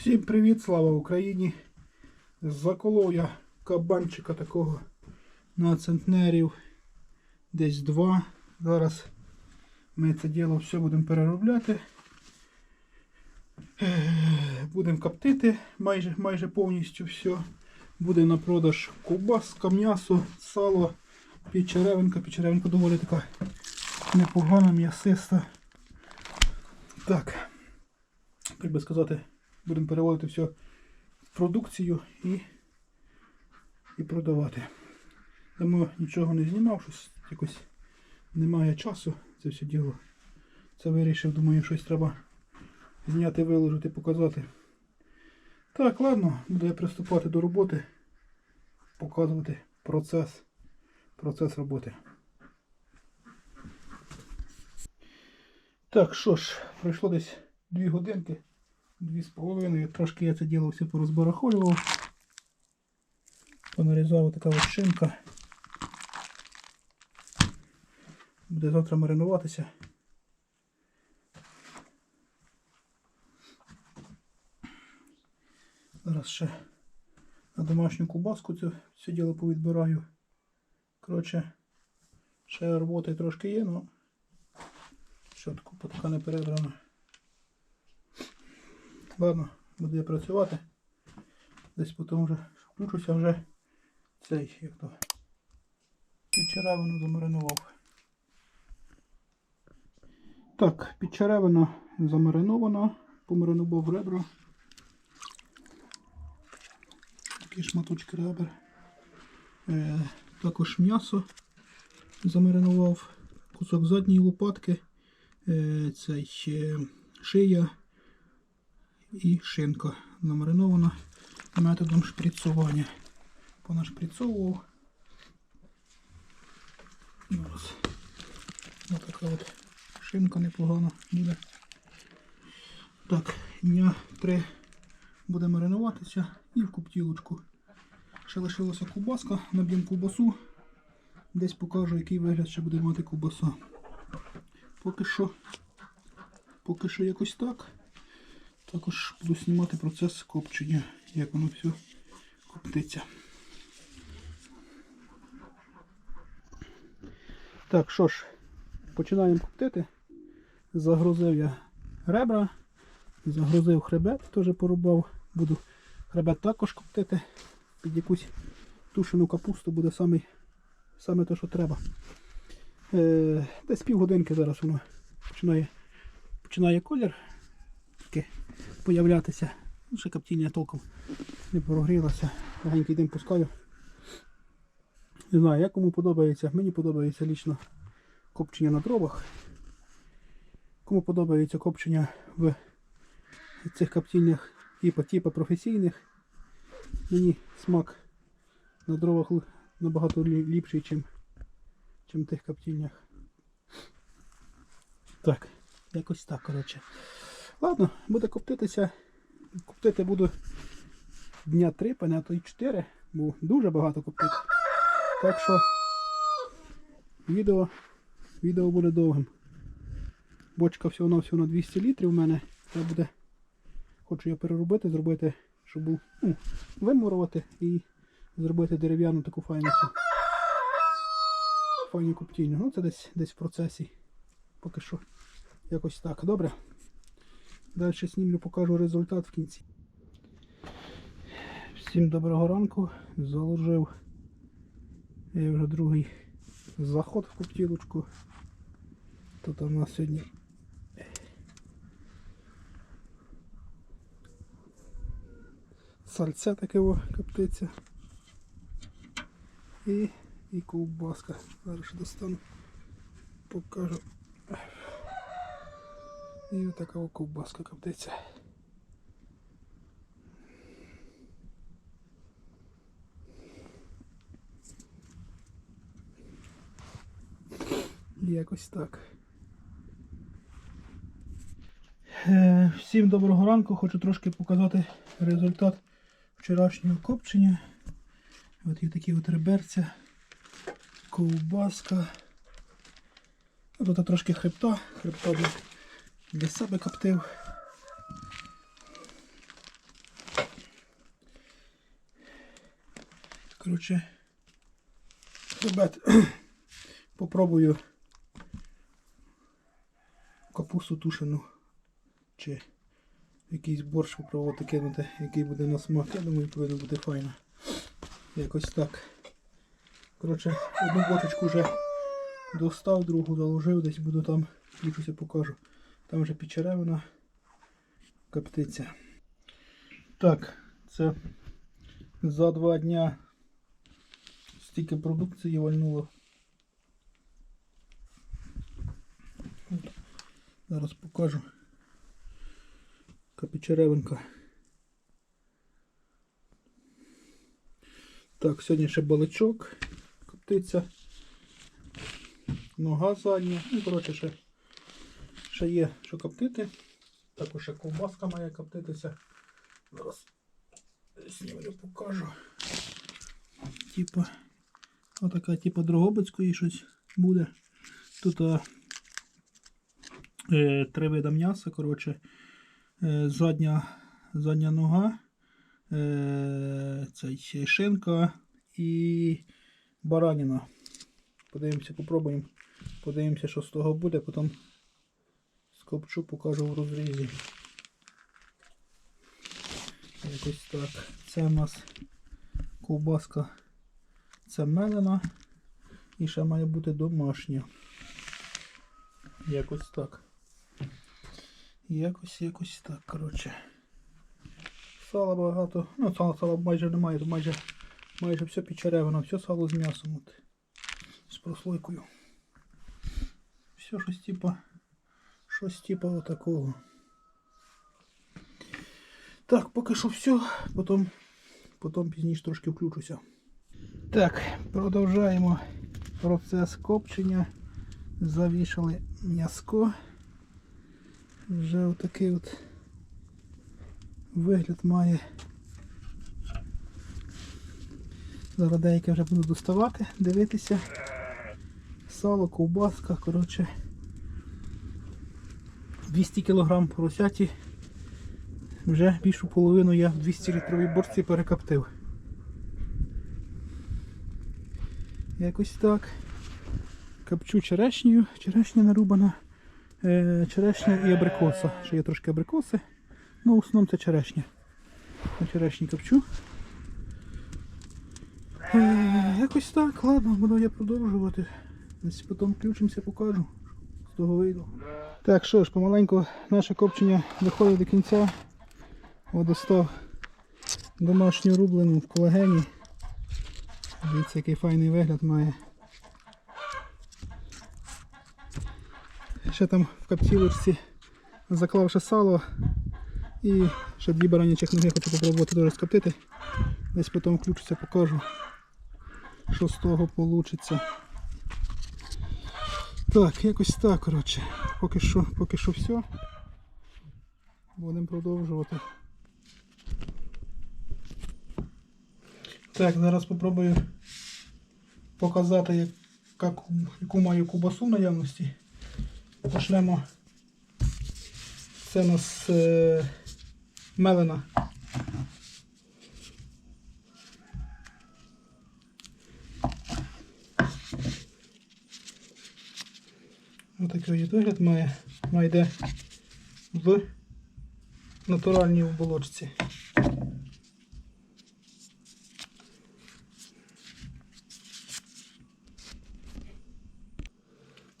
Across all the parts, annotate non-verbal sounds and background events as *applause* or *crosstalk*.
Всім привіт, слава Україні! Заколов я кабанчика такого на центнерів десь два. Зараз ми це діло все будемо переробляти. Будемо коптити майже, майже повністю все. Буде на продаж ковбаска, м'ясо, сало, печеревинка. Печеревинка доволі така непогана, м'ясиста. Так, як би сказати, будемо переводити все в продукцію і, і продавати. Тому нічого не знімав, щось якось немає часу це все діло. Це вирішив, думаю, щось треба зняти, виложити, показати. Так, ладно, буду я приступати до роботи, показувати процес, процес роботи. Так, що ж, пройшло десь 2 годинки, дві з половиною. Трошки я це діло все порозбарахолював. Понарізав така от шинка. Буде завтра маринуватися. Зараз ще на домашню кубаску це все діло повідбираю. Коротше, ще роботи трошки є, але щотку потка не перебрана. Ладно, буду я працювати. Десь потім вже включуся вже цей, як то. Підчеревину замаринував. Так, підчеревина замаринована, помаринував ребра. Такі шматочки ребер. Е, також м'ясо замаринував, кусок задньої лопатки, е, цей ще шия і шинка намаринована методом шприцування. Понашприцовував. Ось. Ось така от шинка непогана буде. Так, дня три буде маринуватися і в коптілочку. Ще лишилася кубаска, наб'ємо кубасу. Десь покажу, який вигляд ще буде мати кубаса. Поки що, поки що якось так. Також буду знімати процес копчення, як воно все коптиться. Так, що ж, починаємо коптити. Загрузив я ребра, загрузив хребет, теж порубав. Буду хребет також коптити. Під якусь тушену капусту буде саме, саме те, що треба. Е, десь півгодинки зараз воно починає, починає колір таки появлятися. Ще коптіння толком не прогрілося. Легенький дим пускаю. Не знаю, як кому подобається. Мені подобається лічно копчення на дровах. Кому подобається копчення в цих коптільнях типа, типа професійних. Мені смак на дровах набагато ліпший, чим в тих коптільнях. Так, якось так, коротше. Ладно, буде коптитися. Коптити буду дня 3, а то й 4, бо дуже багато коптити. Так що відео, відео буде довгим. Бочка всього на всього на 200 літрів у мене. Це буде. Хочу я переробити, зробити, щоб був ну, вимурувати і зробити дерев'яну таку файну. Файну коптільню. Ну це десь десь в процесі. Поки що якось так. Добре. Далі знімлю, покажу результат в кінці. Всім доброго ранку. Заложив я вже другий заход в коптілочку. Тут у нас сьогодні сальце таке коптиться. І, і ковбаска. Зараз достану, покажу. І отака ковбаска коптиться. Якось так. Е, Всім доброго ранку. Хочу трошки показати результат вчорашнього копчення. От є такі от реберця, ковбаска. Ну, Тут трошки хребта, хребта для, для себе коптив. Коротше, хребет *clears throat* попробую капусту тушену чи якийсь борщ попробувати кинути, який буде на смак. Я думаю, повинно бути файно. Якось так. Коротше, одну бочечку вже достав, другу заложив, десь буду там, включуся, покажу. Там вже підчеревина коптиться. Так, це за два дня стільки продукції вальнуло. Зараз покажу. Капічеревинка. Так, сьогодні ще баличок коптиться. Нога задня. Ну, коротше, ще, ще є що коптити. Також ще ковбаска має коптитися. Зараз знімлю, покажу. Типа, отака, типа Дрогобицької щось буде. Тут а, е, три вида м'яса, коротше. Е, задня, задня нога, е, цей, шинка і бараніна. Подивимося, попробуємо. Подивимося, що з того буде, потім скопчу, покажу в розрізі. Якось так. Це у нас ковбаска. Це мелена. І ще має бути домашня. Якось так. Якось, якось так, коротше. Сала багато. Ну, сала, сала майже немає, тут майже, майже все підчеревано, все сало з м'ясом. От, з прослойкою. Все щось типа. Щось типа отакого. Так, поки що все, потім, потім пізніше трошки включуся. Так, продовжаємо процес копчення. Завішали м'яско. Вже отакий от вигляд має. Зараз деяке вже буду доставати, дивитися. Сало, ковбаска, коротше. 200 кг поросяті. Вже більшу половину я в 200 літровій борці перекоптив. Якось так. Копчу черешнею, черешня нарубана. Е, черешня і абрикоса. Ще є трошки абрикоси. Ну, в основному це черешня. На черешні копчу. Е, якось так, ладно, буду я продовжувати. Десь потім включимося, покажу. З того вийду. Так, що ж, помаленьку наше копчення доходить до кінця. О, достав домашню рублену в колагені. Дивіться, який файний вигляд має. Ще там в каптілочці заклав ще сало і ще дві баранячих ноги хочу попробувати теж скоптити. Десь потім включуся, покажу, що з того вийде. Так, якось так, коротше. Поки що, поки що все. Будемо продовжувати. Так, зараз спробую показати, як, ку- яку маю кубасу наявності. Пошлемо. Це у нас е, мелена. От вигляд має. Вона в натуральній оболочці.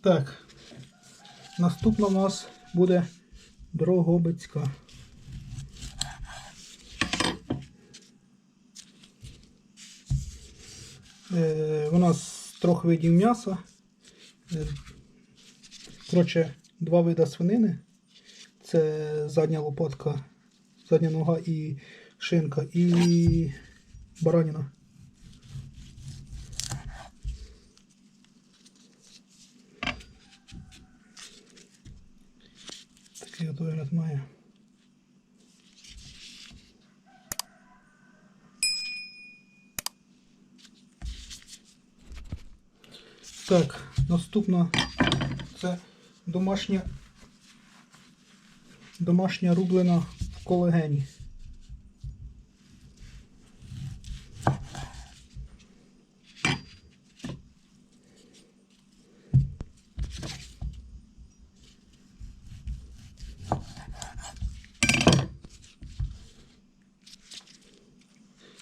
Так, наступна у нас буде Дрогобицька. Е, у нас трьох видів м'яса. Коротше, два види свинини. Це задня лопатка, задня нога і шинка, і бараніна. Такий от вигляд має. Так, наступна це домашня домашня рублена в колегені.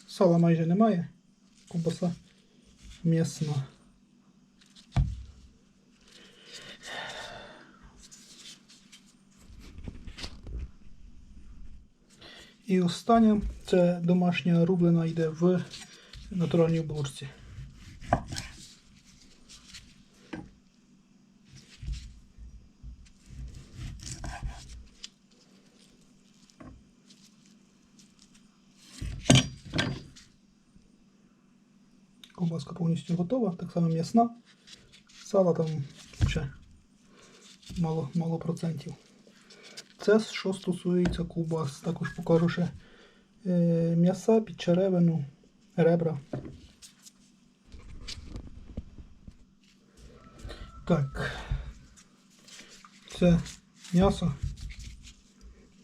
Сала майже немає, кубаса м'ясна. І останнє це домашня рублена йде в натуральній оболочці. Ковбаска повністю готова, так само м'ясна. Сала там ще мало, мало процентів. Це що стосується кубас, Також покажу ще е, м'яса, підчеревину, ребра. Так. Це м'ясо.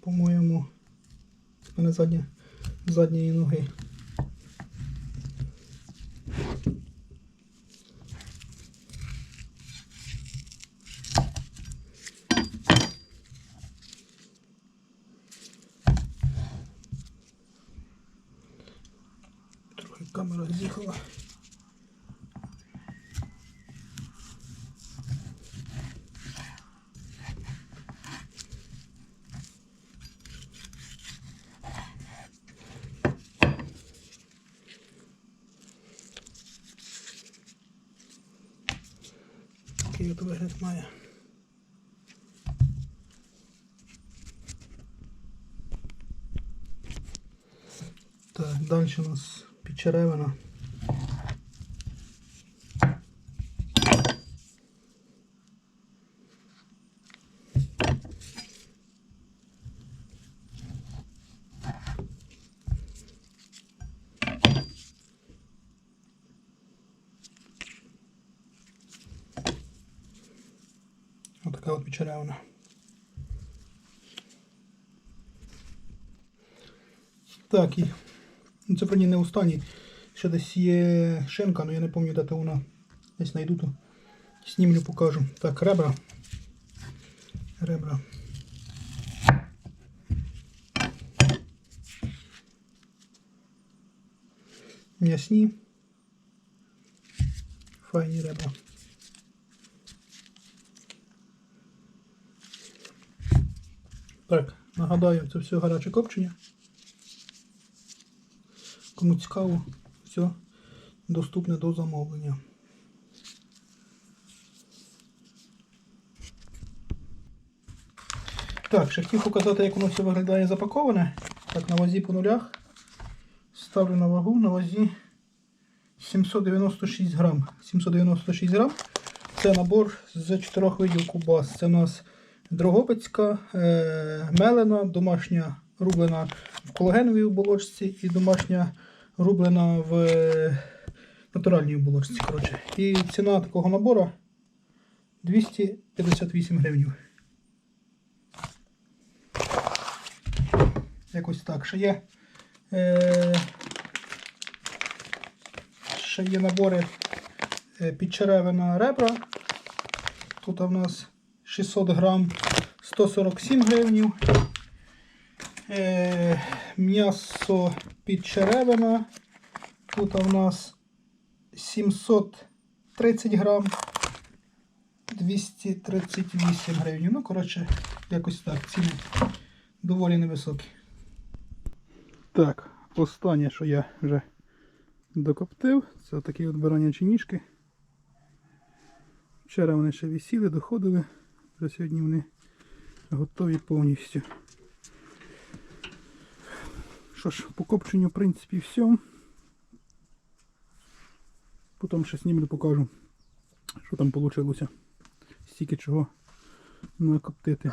По-моєму, в мене задні, задньої ноги. Трохи камера з'їхала. Такий от вигляд має. Так, далі у нас підчеревина. Отака от підчеревина. Так, і ну, це про не останній. Ще десь є шинка, але я не пам'ятаю, де то вона. Десь знайду то. Знімлю, покажу. Так, ребра. Ребра. М'ясні. Файні ребра. Так, нагадаю, це все гаряче копчення. Кому цікаво, все доступне до замовлення. Так, ще хотів показати, як воно все виглядає запаковане. Так, на вазі по нулях. Ставлю на вагу на вазі 796 грам. 796 грам. Це набор з чотирьох видів кубас. Це у нас Дрогобицька, е, мелена, домашня рублена в колагеновій оболочці і домашня рублена в е, натуральній оболочці. Коротше. І ціна такого набору 258 гривень. Якось так. Ще є, е, ще є набори підчеревина ребра. Тут у нас 600 грам 147 гривень. Е, м'ясо підчеревина. Тут у нас 730 грам 238 гривень. Ну, коротше, якось так. Ціни доволі невисокі. Так, останнє, що я вже докоптив, це такі от баранячі ніжки. Вчора вони ще висіли, доходили. Вже сьогодні вони готові повністю. Що ж, по копченню, в принципі, все. Потім ще знімлю покажу, що там вийшло. Стільки чого накоптити.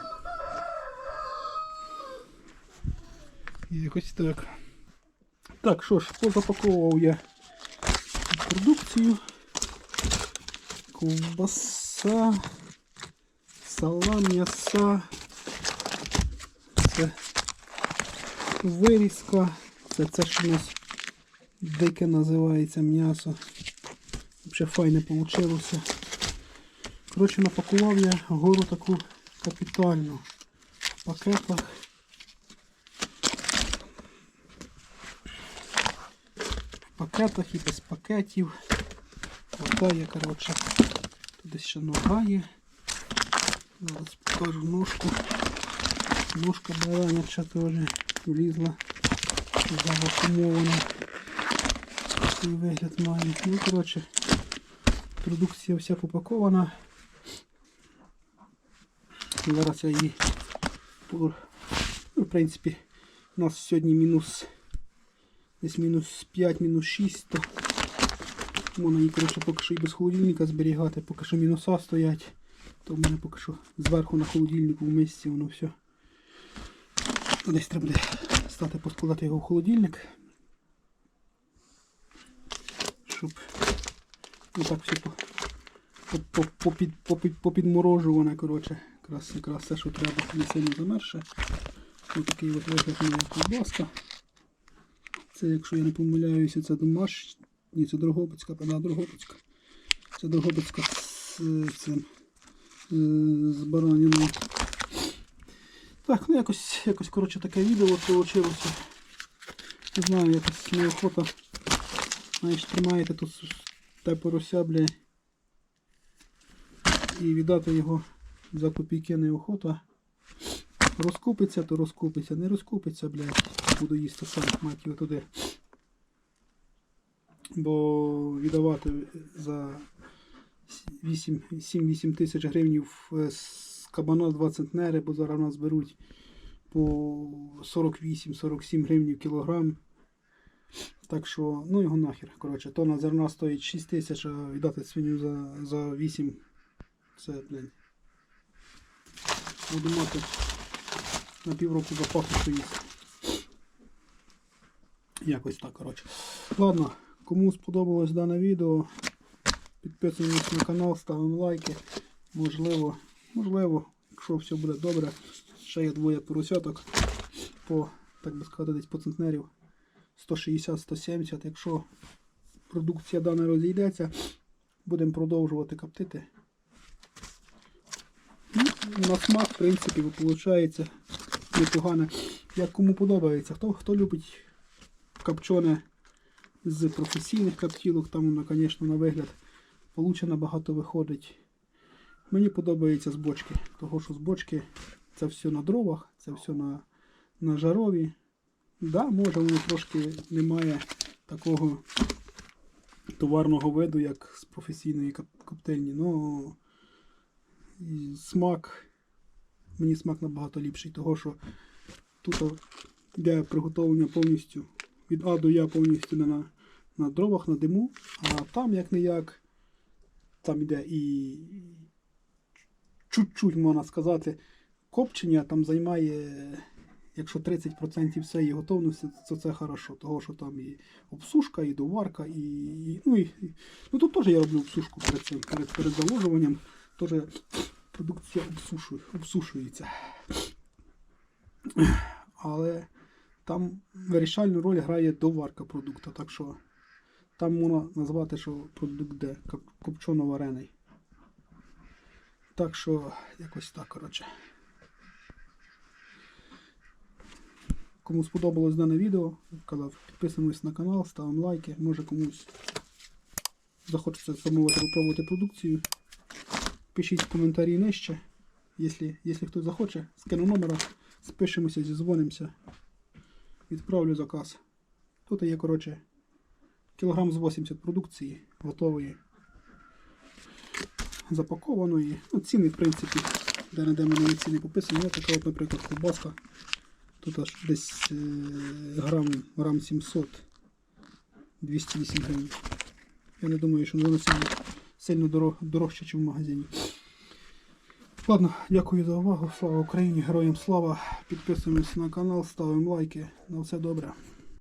І якось так. Так, що ж, позапаковував я продукцію. Ковбаса, салам, м'яса. Це вирізка. Це це ж у нас дике називається м'ясо. Взагалі файне вийшло. Коротше, напакував я гору таку капітальну в пакетах. В пакетах, і без пакетів. Вода є, коротше. Десь ще нога є. Зараз покажу ножку. Ножка бараняча теж влізла. Завакумована. Такий вигляд. Ну, коротше, продукція вся попакована. Зараз я її ну, в принципі, у нас сьогодні мінус десь мінус 5, мінус 6, то можна її коротше, поки що і без холодильника зберігати, поки що мінуса стоять, то в мене поки що зверху на холодильнику в місці воно все. Десь треба стати поскладати його в холодильник. Щоб так все по, по, по, попід, попід, попідморожуване, коротше. Якраз, якраз все, що треба, не сильно замерше. Ось такий от вигляд моя ковбаска. Це, якщо я не помиляюся, це домашня. Ні, це Дрогобицька, да, Дрогобицька. Це Дрогобицька з е, цим з бараниною. Так, ну якось, якось коротше, таке відео вийшло. Не знаю, якось неохота. Знаєш, тримаєте тут те порося, бля. І віддати його за копійки неохота. Розкупиться, то розкупиться, не розкупиться, блядь. Буду їсти сам, мать його туди. Бо віддавати за 7-8 тисяч гривнів е, з кабана 2 центнери, бо зараз нас беруть по 48-47 гривнів кілограм. Так що, ну його нахер. Коротше, тонна зерна стоїть 6 тисяч, а віддати свиню за, за 8. Це, блін. Буду мати на півроку запасу що. Якось так, коротше. Ладно, кому сподобалось дане відео, підписуємось на канал, ставимо лайки. Можливо, можливо, якщо все буде добре, ще є двоє поросяток по, так би сказати, десь по центнерів 160-170. Якщо продукція дана розійдеться, будемо продовжувати коптити. Ну, на смак, в принципі, виходить непогано. Як кому подобається. Хто, хто любить копчене з професійних коптілок, там воно, звісно, на вигляд получе набагато виходить. Мені подобається з бочки, того що з бочки це все на дровах, це все на, на жарові. Да, може воно трошки немає такого товарного виду, як з професійної коп- коптильні, але смак, мені смак набагато ліпший, того що тут йде приготовлення повністю від А до Я повністю на, на, дровах, на диму, а там як не як, там йде і чуть-чуть можна сказати, копчення там займає, якщо 30% всієї готовності, то це хорошо, того що там і обсушка, і доварка, і, і, ну, і, ну тут теж я роблю обсушку перед перед, перед заложуванням, теж продукція обсушує, обсушується. Але там вирішальну роль грає доварка продукту, так що там можна назвати, що продукт де копчено варений. Так що якось так, коротше. Кому сподобалось дане відео, казав, підписуємось на канал, ставимо лайки, може комусь захочеться замовити попробувати продукцію. Пишіть коментарі нижче. Якщо, якщо хтось захоче, скину номера, спишемося, зізвонимося. Відправлю заказ. Тут є, коротше, кілограм з 80 продукції готової, запакованої. Ну, ціни, в принципі, де не де мене ціни пописані. Ось така, от, наприклад, ковбаска. Тут аж десь е, грам, грам 700, 208 гривень. Я не думаю, що воно сильно, сильно дорог, дорожче, ніж в магазині. Ладно, дякую за увагу. Слава Україні, героям слава. Підписуємось на канал, ставимо лайки. На все добре.